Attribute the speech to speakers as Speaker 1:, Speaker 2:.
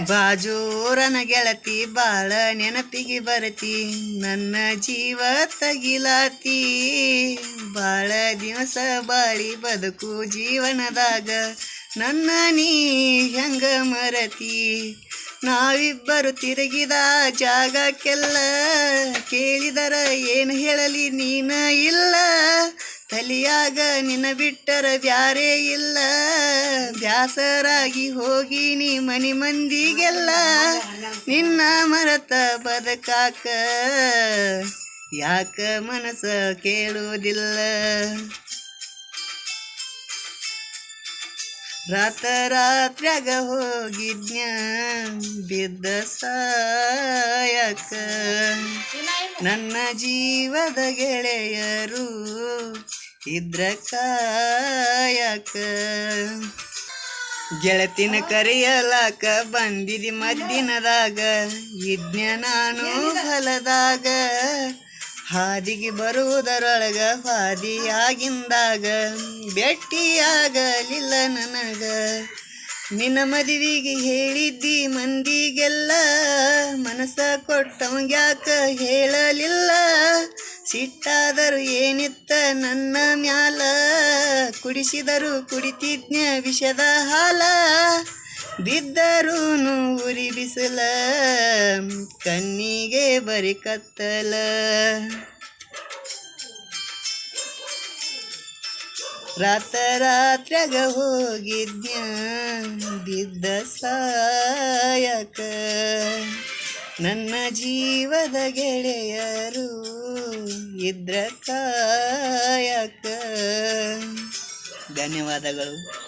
Speaker 1: ಬಾಜೂರನ ಗೆಳತಿ ಬಾಳ ನೆನಪಿಗೆ ಬರತಿ, ನನ್ನ ಜೀವ ತಗಿಲಾತಿ. ಬಾಳ ದಿವಸ ಬಾಳಿ ಬದುಕು ಜೀವನದಾಗ, ನನ್ನ ನೀ ಹೆಂಗ ಮರತಿ? ನಾವಿಬ್ಬರು ತಿರುಗಿದ ಜಾಗಕ್ಕೆಲ್ಲ ಕೇಳಿದರ ಏನು ಹೇಳಲಿ ನೀನ ಇಲ್ಲ? ತಲಿಯಾಗ ನಿನ್ನ ಬಿಟ್ಟರ ಬ್ಯಾರೇ ಇಲ್ಲ. ಬ್ಯಾಸರಾಗಿ ಹೋಗಿನಿ ಮನಿ ಮಂದಿಗೆಲ್ಲ. ನಿನ್ನ ಮರತ ಬದಕಾಕ ಯಾಕ ಮನಸ ಕೇಳುವುದಿಲ್ಲ ರಾತ ರಾತ್ರ್ಯಾಗ ಹೋಗಿದ್ನ್ಯ, ಬಿದ್ದ ಸಾಯಕ. ನನ್ನ ಜೀವದ ಗೆಳೆಯರು ಇದ್ರ ಕಾಯಕ. ಗೆಳತಿನ ಕರೆಯಲಾಕ ಬಂದಿದಿ ಮದ್ದಿನದಾಗ. ಇದ್ನ ನಾನು ಹೊಲದಾಗ. ಹಾದಿಗೆ ಬರುವುದರೊಳಗ ಹಾದಿಯಾಗಿಂದಾಗ. ಭೇಟಿಯಾಗಲಿಲ್ಲ ನನಗ. ನಿನ್ನ ಮದುವಿಗೆ ಹೇಳಿದ್ದಿ ಮಂದಿಗೆಲ್ಲ. ಮನಸ್ಸ ಕೊಟ್ಟವಂಗ್ಯಾಕ ಹೇಳಲಿಲ್ಲ. ಸಿಟ್ಟಾದರು ಏನಿತ್ತ ನನ್ನ ಮ್ಯಾಲ? ಕುಡಿಸಿದರು ಕುಡಿತಿದ್ನ ವಿಷದ ಹಾಲ. ಬಿದ್ದರೂನು ಉರಿ ಬಿಸಿಲ, ಕಣ್ಣಿಗೆ ಬರಿ ಕತ್ತಲ. ರಾತ ರಾತ್ರ್ಯಾಗ ಬಿದ್ದ ಸಾಯಕ ನನ್ನ ಜೀವದ ಗೆಳೆಯರು ಇದ್ರ ಕಾಯಕ ಧನ್ಯವಾದಗಳು.